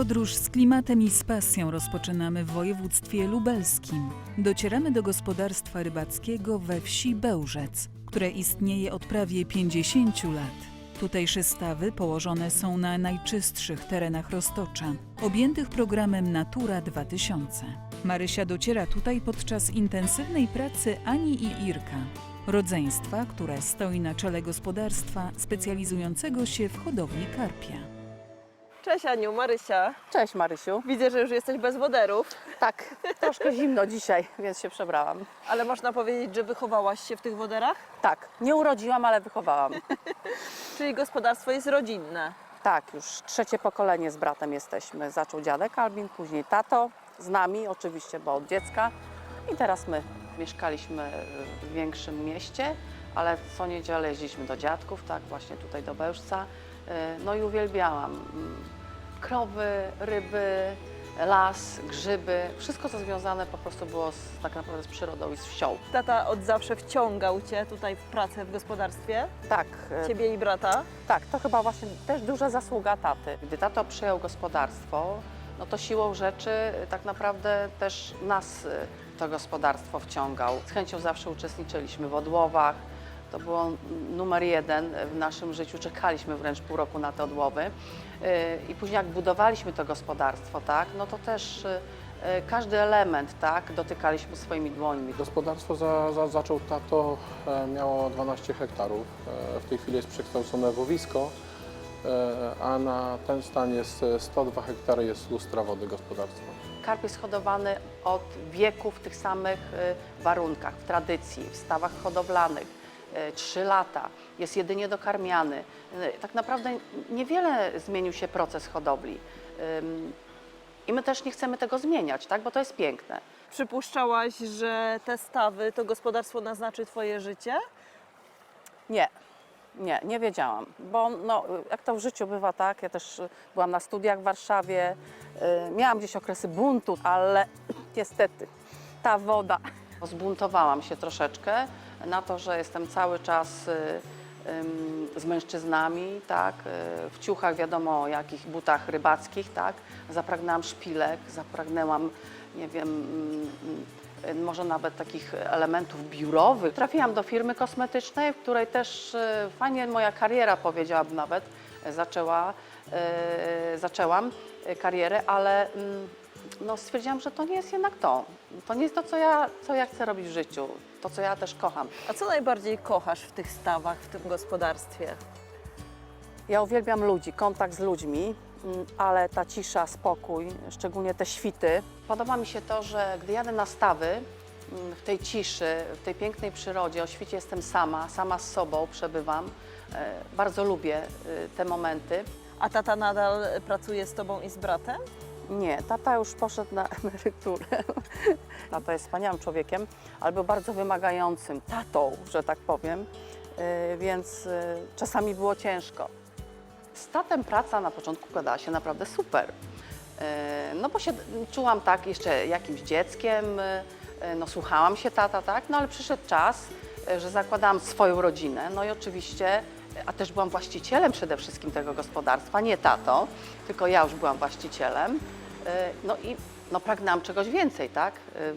Podróż z klimatem i z pasją rozpoczynamy w województwie lubelskim. Docieramy do gospodarstwa rybackiego we wsi Bełżec, które istnieje od prawie 50 lat. Tutejsze stawy położone są na najczystszych terenach Roztocza, objętych programem Natura 2000. Marysia dociera tutaj podczas intensywnej pracy Ani i Irka, rodzeństwa, które stoi na czele gospodarstwa specjalizującego się w hodowli karpia. Cześć Aniu, Marysia. Cześć Marysiu. Widzę, że już jesteś bez woderów, Tak, troszkę zimno dzisiaj, więc się przebrałam. ale można powiedzieć, że wychowałaś się w tych woderach? Tak, nie urodziłam, ale wychowałam. Czyli gospodarstwo jest rodzinne. Tak, już trzecie pokolenie z bratem jesteśmy. Zaczął dziadek Albin, później tato, z nami oczywiście, bo od dziecka. I teraz my. Mieszkaliśmy w większym mieście, ale co niedzielę jeździliśmy do dziadków, tak, właśnie tutaj do Bełżca. No i uwielbiałam krowy, ryby, las, grzyby, wszystko co związane po prostu było z, tak naprawdę z przyrodą i z wsią. Tata od zawsze wciągał Cię tutaj w pracę w gospodarstwie, Tak, e, Ciebie i brata. Tak, to chyba właśnie też duża zasługa taty. Gdy tato przyjął gospodarstwo, no to siłą rzeczy tak naprawdę też nas y, to gospodarstwo wciągał. Z chęcią zawsze uczestniczyliśmy w odłowach. To było numer jeden w naszym życiu. Czekaliśmy wręcz pół roku na te odłowy. Y, I później jak budowaliśmy to gospodarstwo, tak, no to też y, y, każdy element, tak, dotykaliśmy swoimi dłońmi. Gospodarstwo za, za, zaczął tato, e, miało 12 hektarów. E, w tej chwili jest przekształcone w łowisko, e, a na ten stan jest e, 102 hektary, jest lustra wody gospodarstwa. Karp jest hodowany od wieku w tych samych warunkach, w tradycji, w stawach hodowlanych. Y, Trzy lata, jest jedynie dokarmiany. Y, Tak naprawdę niewiele zmienił się proces hodowli. I my też nie chcemy tego zmieniać, tak? bo to jest piękne. Przypuszczałaś, że te stawy, to gospodarstwo naznaczy Twoje życie? Nie, nie, nie wiedziałam, bo no, jak to w życiu bywa, tak, ja też y, byłam na studiach w Warszawie, miałam gdzieś okresy buntu, ale niestety ta woda. Zbuntowałam się troszeczkę na to, że jestem cały czas y, z mężczyznami, tak, y, w ciuchach wiadomo jakich butach rybackich, tak, zapragnęłam szpilek, zapragnęłam, nie wiem, mm, mm, może nawet takich elementów biurowych. Trafiłam do firmy kosmetycznej, w której też fajnie moja kariera, powiedziałabym nawet, zaczęła, zaczęłam karierę, ale mm, no, stwierdziłam, że to nie jest jednak to. To nie jest to, co ja, co ja chcę robić w życiu, to, co ja też kocham. A co najbardziej kochasz w tych stawach, w tym gospodarstwie? Ja uwielbiam ludzi, kontakt z ludźmi, mm, ale ta cisza, spokój, szczególnie te świty. Podoba mi się to, że gdy jadę na stawy, mm, w tej ciszy, w tej pięknej przyrodzie, o świcie jestem sama, sama z sobą przebywam. E, Bardzo lubię e, te momenty. A tata nadal pracuje z Tobą i z bratem? Nie, tata już poszedł na emeryturę. Tata jest wspaniałym człowiekiem, ale był bardzo wymagającym tatą, że tak powiem, Yy, więc yy, czasami było ciężko. Z tatem praca na początku układała się naprawdę super. Yy, No bo się czułam tak jeszcze jakimś dzieckiem, no słuchałam się tata, tak, no ale przyszedł czas, że zakładałam swoją rodzinę, no i oczywiście, a też byłam właścicielem przede wszystkim tego gospodarstwa, nie tato, tylko ja już byłam właścicielem, yy, no i no pragnęłam czegoś więcej, tak. Yy,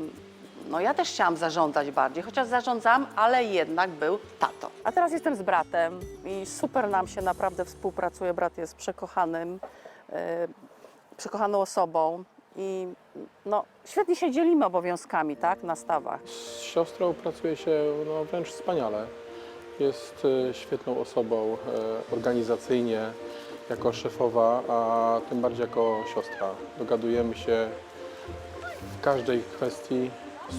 No ja też chciałam zarządzać bardziej, chociaż zarządzałam, ale jednak był tato. A teraz jestem z bratem i super nam się naprawdę współpracuje. Brat jest przekochanym, yy, przekochaną osobą i no, świetnie się dzielimy obowiązkami, tak, na stawach. Z siostrą pracuje się no, wręcz wspaniale. Jest e, świetną osobą e, organizacyjnie, jako szefowa, a tym bardziej jako siostra. Dogadujemy się w każdej kwestii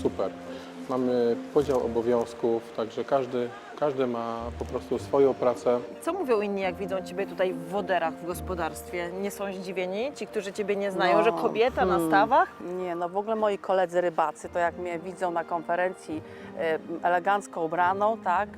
super. Mamy podział obowiązków, także każdy, każdy ma po prostu swoją pracę. Co mówią inni, jak widzą Ciebie tutaj w woderach w gospodarstwie? Nie są zdziwieni? Ci, którzy Ciebie nie znają, No, że kobieta na hmm. stawach? Nie, no w ogóle moi koledzy rybacy, to jak mnie widzą na konferencji e, elegancko ubraną, tak?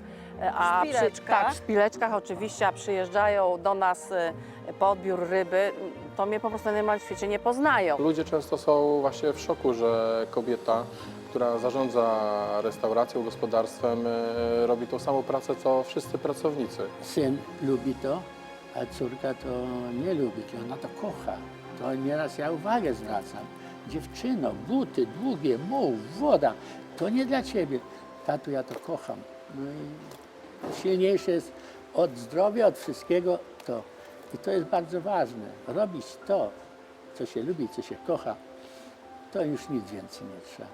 A W szpileczkach? tak, w szpileczkach oczywiście, a przyjeżdżają do nas e, po odbiór ryby, to mnie po prostu najnormalniej w świecie nie poznają. Ludzie często są właśnie w szoku, że kobieta, która zarządza restauracją, gospodarstwem, e, robi tą samą pracę co wszyscy pracownicy. Syn lubi to, a córka to nie lubi, ona to kocha. to nieraz ja uwagę zwracam. Dziewczyno, buty długie, muł, woda, to nie dla ciebie. Tatu, ja to kocham. No i silniejsze jest od zdrowia, od wszystkiego to. I to jest bardzo ważne. Robić to, co się lubi, co się kocha, to już nic więcej nie trzeba.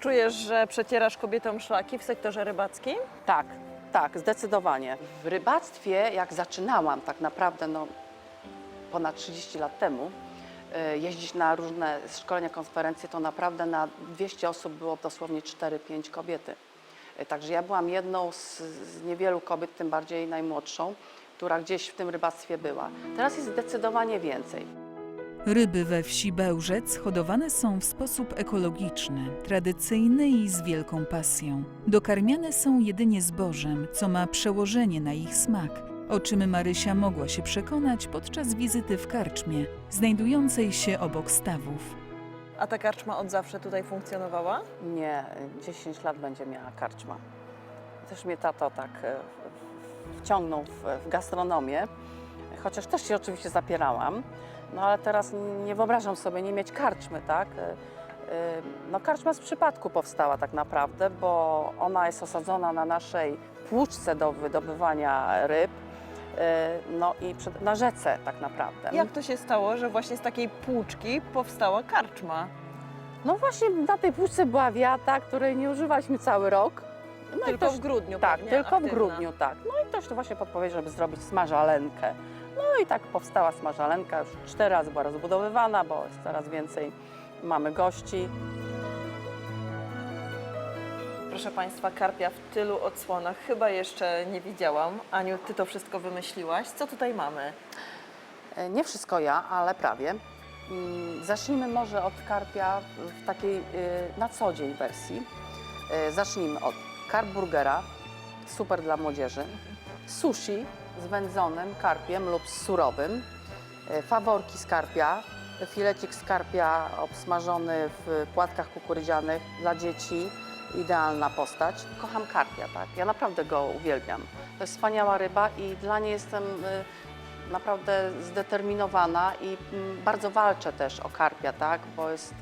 Czujesz, że przecierasz kobietom szlaki w sektorze rybackim? Tak, tak, zdecydowanie. W rybactwie, jak zaczynałam tak naprawdę no, ponad 30 lat temu, e, jeździć na różne szkolenia, konferencje, to naprawdę na 200 osób było dosłownie 4-5 kobiety. E, Także ja byłam jedną z, z niewielu kobiet, tym bardziej najmłodszą, która gdzieś w tym rybactwie była. Teraz jest zdecydowanie więcej. Ryby we wsi Bełżec hodowane są w sposób ekologiczny, tradycyjny i z wielką pasją. Dokarmiane są jedynie zbożem, co ma przełożenie na ich smak, o czym Marysia mogła się przekonać podczas wizyty w karczmie, znajdującej się obok stawów. A ta karczma od zawsze tutaj funkcjonowała? Nie, 10 lat będzie miała karczma. Też mnie tato tak e, wciągnął w, w gastronomię, chociaż też się oczywiście zapierałam, no ale teraz nie wyobrażam sobie nie mieć karczmy, tak? E, e, No karczma z przypadku powstała tak naprawdę, bo ona jest osadzona na naszej płuczce do wydobywania ryb, no i przed, na rzece tak naprawdę. Jak to się stało, że właśnie z takiej płuczki powstała karczma? No właśnie na tej płuczce była wiata, której nie używaliśmy cały rok. No i Tylko ktoś- w grudniu Tak, pewnie, tylko w aktywna. grudniu, tak. No i ktoś tu właśnie podpowiedział, żeby zrobić smażalenkę. No i tak powstała smażalenka, już cztery razy była rozbudowywana, bo jest coraz więcej mamy gości. Proszę Państwa, karpia w tylu odsłonach chyba jeszcze nie widziałam. Aniu, Ty to wszystko wymyśliłaś. Co tutaj mamy? E, Nie wszystko ja, ale prawie. Mm, Zacznijmy może od karpia w takiej y, na co dzień wersji. E, Zacznijmy od karp burgera, super dla młodzieży, sushi z wędzonym karpiem lub z surowym, e, faworki z karpia, filecik z karpia obsmażony w płatkach kukurydzianych dla dzieci, idealna postać. Kocham karpia, tak? Ja naprawdę go uwielbiam. To jest wspaniała ryba i dla niej jestem y, naprawdę zdeterminowana i mm, bardzo walczę też o karpia, tak? Bo jest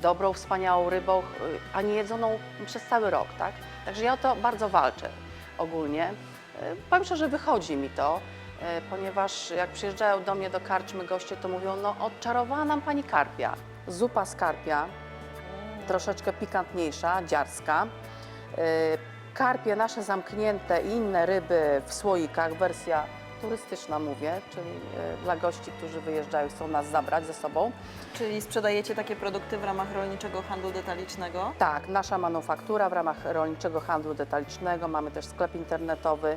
dobrą, wspaniałą rybą, y, a nie jedzoną przez cały rok, tak? Także ja o to bardzo walczę ogólnie. Y, Powiem szczerze, wychodzi mi to, ponieważ jak przyjeżdżają do mnie do karczmy goście, to mówią, no odczarowała nam Pani karpia. Zupa z karpia, troszeczkę pikantniejsza, dziarska. Y, Karpie nasze zamknięte i inne ryby w słoikach, wersja turystyczna mówię, czyli y, dla gości, którzy wyjeżdżają, chcą nas zabrać ze sobą. Czyli sprzedajecie takie produkty w ramach rolniczego handlu detalicznego? Tak, nasza manufaktura w ramach rolniczego handlu detalicznego, mamy też sklep internetowy.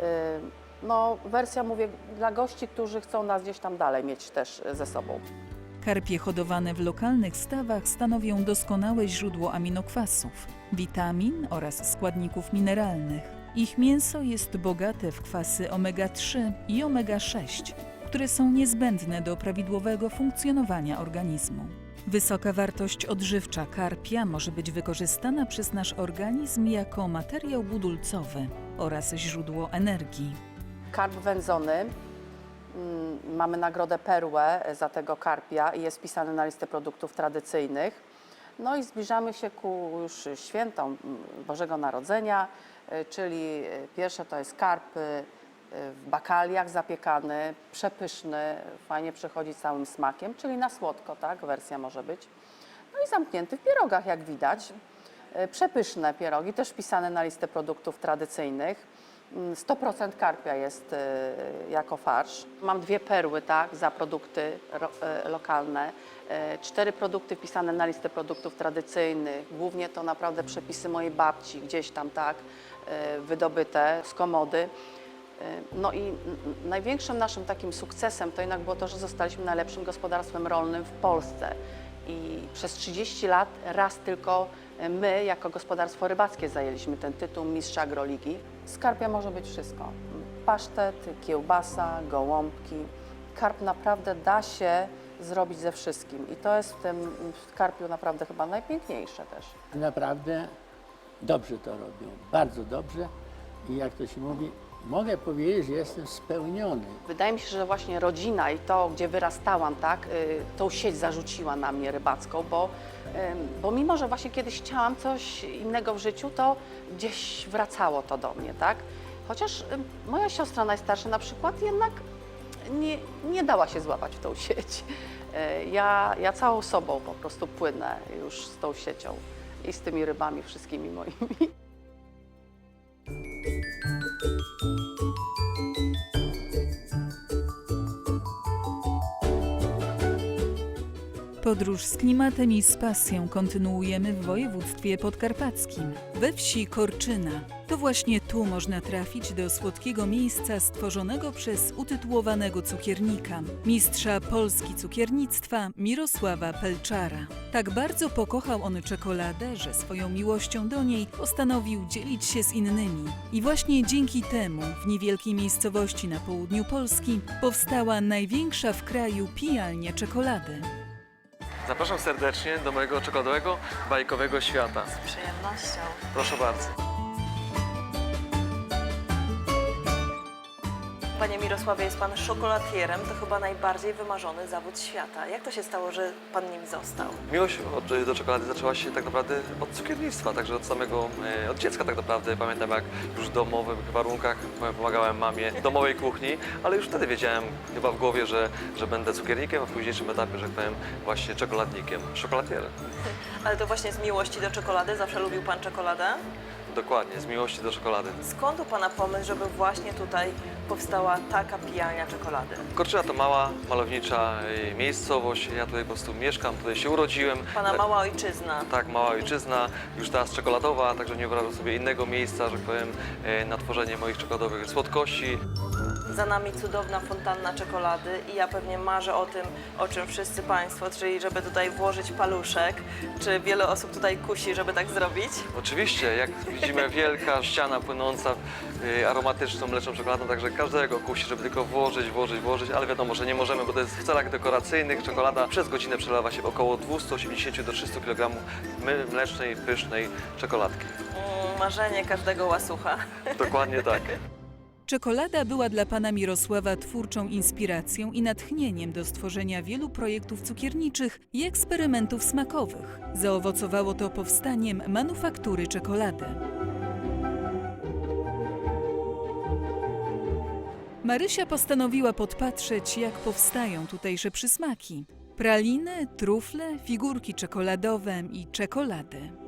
Y, No, wersja mówię dla gości, którzy chcą nas gdzieś tam dalej mieć też ze sobą. Karpie hodowane w lokalnych stawach stanowią doskonałe źródło aminokwasów, witamin oraz składników mineralnych. Ich mięso jest bogate w kwasy omega-3 i omega-6, które są niezbędne do prawidłowego funkcjonowania organizmu. Wysoka wartość odżywcza karpia może być wykorzystana przez nasz organizm jako materiał budulcowy oraz źródło energii. Karp wędzony, mamy nagrodę Perłę za tego karpia i jest wpisany na listę produktów tradycyjnych. No i zbliżamy się ku już świętom mm, Bożego Narodzenia, y, czyli y, pierwsze to jest karp w bakaliach zapiekany, przepyszny, fajnie przychodzi całym smakiem, czyli na słodko, tak, wersja może być. No i zamknięty w pierogach, jak widać. E, Przepyszne pierogi, też wpisane na listę produktów tradycyjnych. Mm, 100% karpia jest e, jako farsz. Mam dwie perły, tak, za produkty ro, e, lokalne. E, Cztery produkty wpisane na listę produktów tradycyjnych. Głównie to naprawdę przepisy mojej babci, gdzieś tam, tak, wydobyte z komody. No i największym naszym takim sukcesem to jednak było to, że zostaliśmy najlepszym gospodarstwem rolnym w Polsce. I przez 30 lat raz tylko my, jako gospodarstwo rybackie, zajęliśmy ten tytuł mistrza agroligi. Z karpia może być wszystko. Pasztet, kiełbasa, gołąbki. Karp naprawdę da się zrobić ze wszystkim. I to jest w tym w naprawdę chyba najpiękniejsze też. Naprawdę dobrze to robią, bardzo dobrze. I jak to się mówi, mogę powiedzieć, że jestem spełniony. Wydaje mi się, że właśnie rodzina i to, gdzie wyrastałam, tak, y, tą sieć zarzuciła na mnie rybacką, bo, bo mimo, że właśnie kiedyś chciałam coś innego w życiu, to gdzieś wracało to do mnie, tak? Chociaż moja siostra najstarsza na przykład jednak nie, nie dała się złapać w tą sieć. Y, Ja, ja całą sobą po prostu płynę już z tą siecią i z tymi rybami wszystkimi moimi. you Podróż z klimatem i z pasją kontynuujemy w województwie podkarpackim, we wsi Korczyna. To właśnie tu można trafić do słodkiego miejsca stworzonego przez utytułowanego cukiernika, mistrza Polski cukiernictwa Mirosława Pelczara. Tak bardzo pokochał on czekoladę, że swoją miłością do niej postanowił dzielić się z innymi. I właśnie dzięki temu w niewielkiej miejscowości na południu Polski powstała największa w kraju pijalnia czekolady. Zapraszam serdecznie do mojego czekoladowego, bajkowego świata. Z przyjemnością. Proszę bardzo. Panie Mirosławie, jest Pan szokolatierem, to chyba najbardziej wymarzony zawód świata. Jak to się stało, że Pan nim został? Miłość od, do czekolady zaczęła się tak naprawdę od cukiernictwa, także od samego, e, od dziecka tak naprawdę. Pamiętam jak już w domowych warunkach pomagałem mamie w domowej kuchni, ale już wtedy wiedziałem chyba w głowie, że, że będę cukiernikiem, a w późniejszym etapie, że tak powiem, właśnie czekoladnikiem, szokolatierem. Ale to właśnie z miłości do czekolady, zawsze lubił Pan czekoladę? Dokładnie, z miłości do czekolady. Skąd u Pana pomysł, żeby właśnie tutaj powstała taka pijalnia czekolady? Korczyna to mała, malownicza e, miejscowość. Ja tutaj po prostu mieszkam, tutaj się urodziłem. Pana Tak- mała ojczyzna. Tak, mała ojczyzna, już teraz czekoladowa, także nie wyobrażam sobie innego miejsca, że tak powiem, e, na tworzenie moich czekoladowych słodkości. Za nami cudowna fontanna czekolady i ja pewnie marzę o tym, o czym wszyscy Państwo, czyli żeby tutaj włożyć paluszek. Czy wiele osób tutaj kusi, żeby tak zrobić? Oczywiście, jak widzimy, wielka ściana płynąca e, aromatyczną, mleczną czekoladą, także każdego kusi, żeby tylko włożyć, włożyć, włożyć, ale wiadomo, że nie możemy, bo to jest w celach dekoracyjnych. Czekolada przez godzinę przelewa się około 280 do 300 kg mlecznej, pysznej czekoladki. Mm, marzenie każdego łasucha. Dokładnie tak. Czekolada była dla pana Mirosława twórczą inspiracją i natchnieniem do stworzenia wielu projektów cukierniczych i eksperymentów smakowych. Zaowocowało to powstaniem manufaktury czekolady. Marysia postanowiła podpatrzeć, jak powstają tutejsze przysmaki. Praliny, trufle, figurki czekoladowe i czekolady.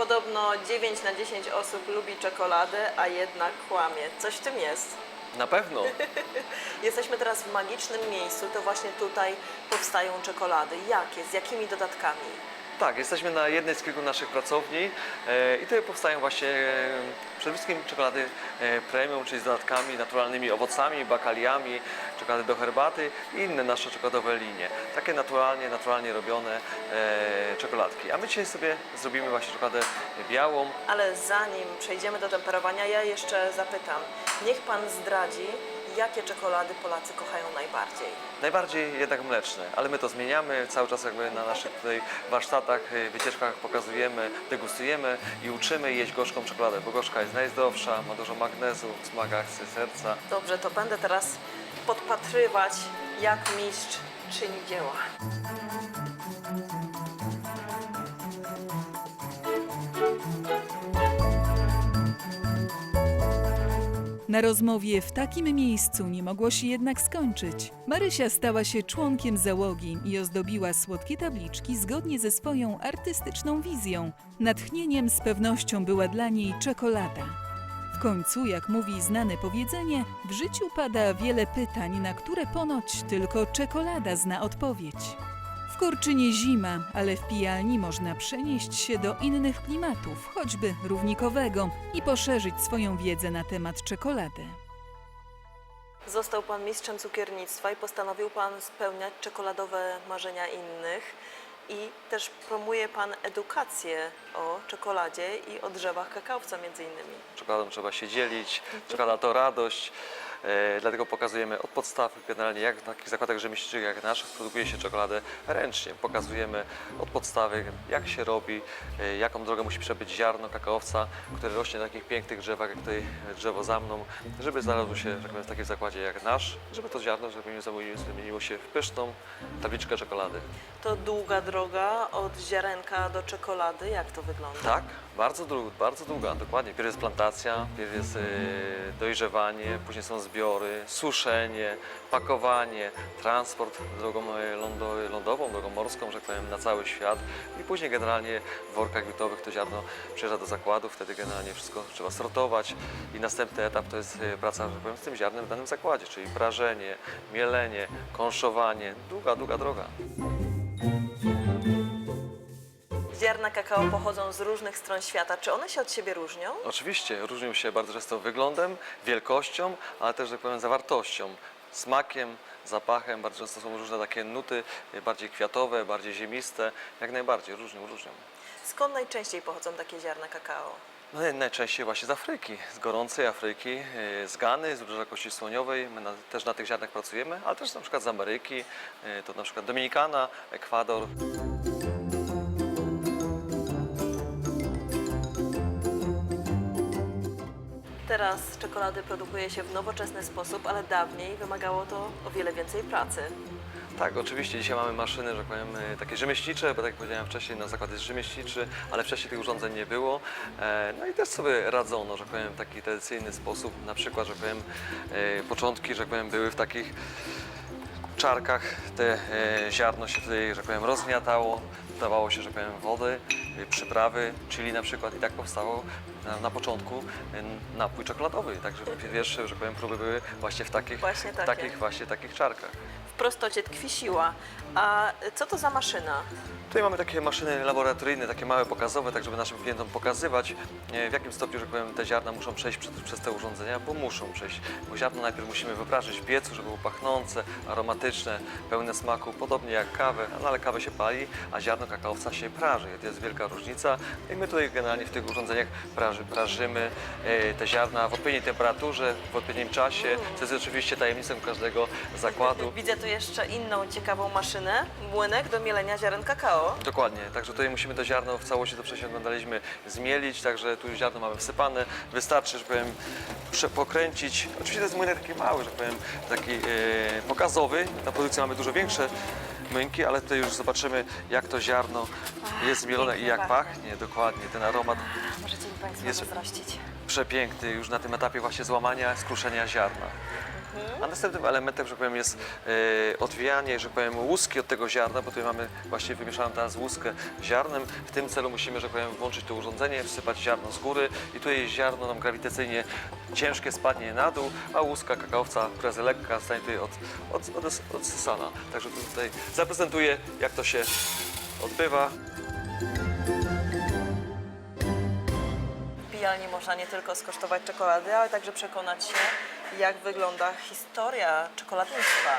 Podobno 9 na 10 osób lubi czekoladę, a jednak kłamie. Coś w tym jest. Na pewno. Jesteśmy teraz w magicznym miejscu, to właśnie tutaj powstają czekolady. Jakie? Z jakimi dodatkami? Tak, jesteśmy na jednej z kilku naszych pracowni e, i tutaj powstają właśnie e, przede wszystkim czekolady e, premium, czyli z dodatkami, naturalnymi owocami, bakaliami, czekolady do herbaty i inne nasze czekoladowe linie. Takie naturalnie, naturalnie robione czekoladki. A my dzisiaj sobie zrobimy właśnie czekoladę białą. Ale zanim przejdziemy do temperowania, ja jeszcze zapytam. Niech Pan zdradzi, jakie czekolady Polacy kochają najbardziej. Najbardziej jednak mleczne, ale my to zmieniamy cały czas jakby na naszych tutaj warsztatach, e, wycieczkach pokazujemy, degustujemy i uczymy jeść gorzką czekoladę, bo gorzka jest najzdrowsza, ma dużo magnezu, wzmaga akcję serca. Dobrze, to będę teraz podpatrywać, jak mistrz czyni dzieła. Na rozmowie w takim miejscu nie mogło się jednak skończyć. Marysia stała się członkiem załogi i ozdobiła słodkie tabliczki zgodnie ze swoją artystyczną wizją. Natchnieniem z pewnością była dla niej czekolada. W końcu, jak mówi znane powiedzenie, w życiu pada wiele pytań, na które ponoć tylko czekolada zna odpowiedź. W Korczynie zima, ale w pijalni można przenieść się do innych klimatów, choćby równikowego, i poszerzyć swoją wiedzę na temat czekolady. Został Pan mistrzem cukiernictwa i postanowił Pan spełniać czekoladowe marzenia innych. I też promuje Pan edukację o czekoladzie i o drzewach kakaowca między innymi. Czekoladą trzeba się dzielić, czekolada to radość. E, dlatego pokazujemy od podstaw generalnie jak w takich zakładach rzemieślniczych jak nasz produkuje się czekoladę ręcznie. Pokazujemy od podstawy jak się robi, e, jaką drogę musi przebyć ziarno kakaowca, które rośnie na takich pięknych drzewach jak tutaj drzewo za mną, żeby znalazło się tak powiem, w takim zakładzie jak nasz, żeby to ziarno że tak zamieniło się w pyszną tabliczkę czekolady. To długa droga od ziarenka do czekolady. Jak to wygląda? Tak, bardzo, bardzo długa, dokładnie. Pierw jest plantacja, pierw jest e, dojrzewanie, później są zbiory, suszenie, pakowanie, transport drogą e, lądo, lądową, drogą morską, że tak powiem, na cały świat i później generalnie w workach jutowych to ziarno przyjeżdża do zakładu, wtedy generalnie wszystko trzeba sortować i następny etap to jest e, praca, że tak powiem, z tym ziarnem w danym zakładzie, czyli prażenie, mielenie, kąszowanie, długa, długa droga. Ziarna kakao pochodzą z różnych stron świata. Czy one się od siebie różnią? Oczywiście, różnią się bardzo często wyglądem, wielkością, ale też, tak powiem, zawartością, smakiem, zapachem. Bardzo często są różne takie nuty, bardziej kwiatowe, bardziej ziemiste. Jak najbardziej, różnią, różnią. Skąd najczęściej pochodzą takie ziarna kakao? No, najczęściej właśnie z Afryki, z gorącej Afryki, e, z Gany, z Wybrzeża Kości Słoniowej. My na, też na tych ziarnach pracujemy, ale też na przykład z Ameryki, e, to na przykład Dominikana, Ekwador. Teraz czekolady produkuje się w nowoczesny sposób, ale dawniej wymagało to o wiele więcej pracy. Tak, oczywiście dzisiaj mamy maszyny, że powiem, takie rzemieślnicze, bo tak jak powiedziałem wcześniej, na zakład jest rzemieślniczy, ale wcześniej tych urządzeń nie było. E, No i też sobie radzono, że tak powiem, w taki tradycyjny sposób. Na przykład, że tak powiem, e, początki, że tak powiem, były w takich czarkach. Te e, ziarno się tutaj, że powiem, rozgniatało, dawało się, że powiem, wody, e, przyprawy, czyli na przykład i tak powstało na, na początku e, napój czekoladowy. Także pierwsze, że powiem, próby były właśnie w takich, Właśnie takie. takich właśnie takich czarkach. Prostocie tkwi siła. A co to za maszyna? Tutaj mamy takie maszyny laboratoryjne, takie małe pokazowe, tak żeby naszym klientom pokazywać, e, w jakim stopniu, że tak powiem, te ziarna muszą przejść przez, przez te urządzenia, bo muszą przejść. Bo ziarno najpierw musimy wyprażyć w piecu, żeby było pachnące, aromatyczne, pełne smaku, podobnie jak kawę, no ale kawę się pali, a ziarno kakaowca się praży. To jest wielka różnica i my tutaj generalnie w tych urządzeniach praży, prażymy e, te ziarna w odpowiedniej temperaturze, w odpowiednim czasie, co jest oczywiście tajemnicą każdego zakładu. Widzę tu jeszcze inną ciekawą maszynę, młynek do mielenia ziaren kakao. Dokładnie, także tutaj musimy to ziarno w całości, to wcześniej oglądaliśmy, zmielić, także tu ziarno mamy wsypane, wystarczy, że powiem, pokręcić. Oczywiście to jest młynek taki mały, że powiem, taki e, pokazowy, na produkcji mamy dużo większe młynki, ale tutaj już zobaczymy, jak to ziarno jest zmielone i pięknie jak pachnie. pachnie, dokładnie, ten aromat Możecie mi Państwo Jest- zazdrościć. przepiękny już na tym etapie właśnie złamania, skruszenia ziarna. A następnym elementem, że powiem, jest e, odwijanie, że powiem, łuski od tego ziarna, bo tutaj mamy właśnie wymieszaną teraz łuskę ziarnem. W tym celu musimy, że powiem, włączyć to urządzenie, wsypać ziarno z góry i tutaj ziarno nam grawitacyjnie ciężkie spadnie na dół, a łuska kakaowca, która jest lekka, zostanie tutaj od, od, od, odsysana. Także tu tutaj zaprezentuję, jak to się odbywa. Można nie tylko skosztować czekolady, ale także przekonać się, jak wygląda historia czekoladnictwa.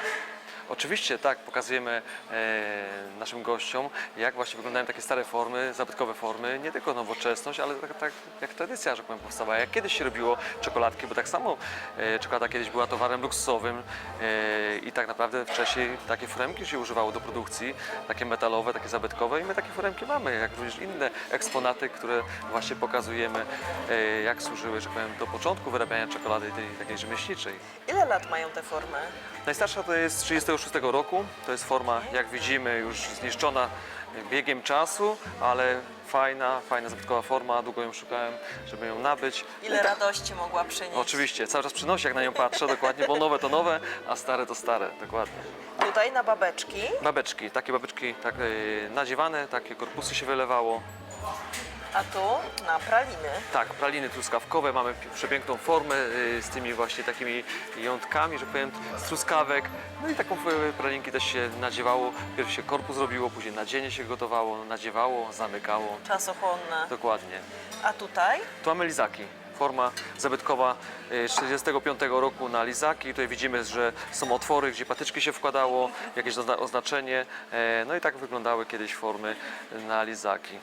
Oczywiście tak, pokazujemy e, naszym gościom, jak właśnie wyglądają takie stare formy, zabytkowe formy, nie tylko nowoczesność, ale tak, tak jak tradycja, że powiem, powstała, jak kiedyś się robiło czekoladki, bo tak samo e, czekolada kiedyś była towarem luksusowym e, i tak naprawdę wcześniej takie foremki się używało do produkcji, takie metalowe, takie zabytkowe i my takie foremki mamy, jak również inne eksponaty, które właśnie pokazujemy, jak służyły, że powiem, do początku wyrabiania czekolady tej takiej rzemieślniczej. Ile lat mają te formy? Najstarsza to jest 36 2006 roku. To jest forma, jak widzimy, już zniszczona biegiem czasu, ale fajna, fajna zabytkowa forma, długo ją szukałem, żeby ją nabyć. Ile radości mogła przynieść. Oczywiście, cały czas przynosi, jak na nią patrzę, dokładnie, bo nowe to nowe, a stare to stare, dokładnie. Tutaj na babeczki. Babeczki, takie babeczki tak, y, nadziewane, takie korpusy się wylewało. A tu na praliny. Tak, praliny truskawkowe, mamy pi- przepiękną formę y, z tymi właśnie takimi jątkami, że powiem, z truskawek. No i taką y, pralinki też się nadziewało. Pierw się korpus robiło, później nadzienie się gotowało, nadziewało, zamykało. Czasochłonne. Dokładnie. A tutaj? Tu mamy lizaki. Forma zabytkowa y, z 45 roku na lizaki. Tutaj widzimy, że są otwory, gdzie patyczki się wkładało, jakieś ozna- oznaczenie. E, No i tak wyglądały kiedyś formy na lizaki.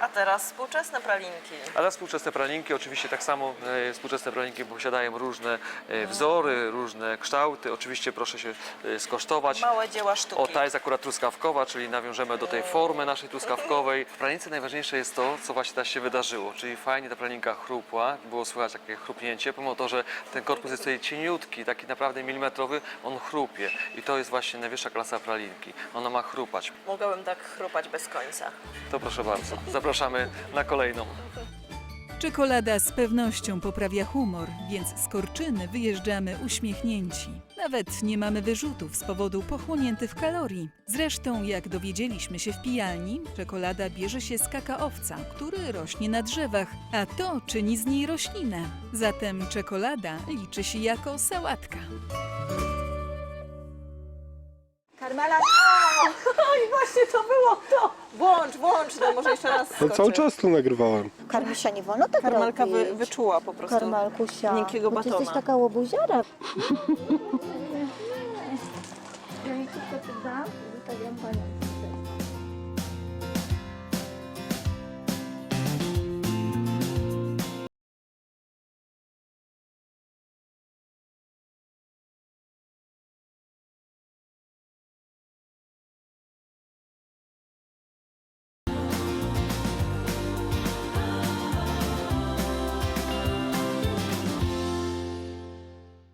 A teraz współczesne pralinki. A teraz współczesne pralinki, oczywiście tak samo e, współczesne pralinki posiadają różne e, wzory, różne kształty. Oczywiście proszę się e, skosztować. Małe dzieła sztuki. O, ta jest akurat truskawkowa, czyli nawiążemy do tej formy naszej truskawkowej. W pralinice najważniejsze jest to, co właśnie teraz się wydarzyło, czyli fajnie ta pralinka chrupła, było słychać takie chrupnięcie, pomimo to, że ten korpus jest tutaj cieniutki, taki naprawdę milimetrowy, on chrupie i to jest właśnie najwyższa klasa pralinki. Ona ma chrupać. Mogłabym tak chrupać bez końca. To proszę bardzo, zapraszamy na kolejną. Czekolada z pewnością poprawia humor, więc z Korczyny wyjeżdżamy uśmiechnięci. Nawet nie mamy wyrzutów z powodu pochłoniętych kalorii. Zresztą, jak dowiedzieliśmy się w pijalni, czekolada bierze się z kakaowca, który rośnie na drzewach, a to czyni z niej roślinę. Zatem czekolada liczy się jako sałatka. Karmela! O! I właśnie to było to! Włącz, włącz, no może jeszcze raz No cały czas tu nagrywałem. Karmisia nie wolno tak Karmelka wy, robić. wyczuła po prostu Karmalkusia, miękkiego bo ty batona. jesteś taka łobuziara.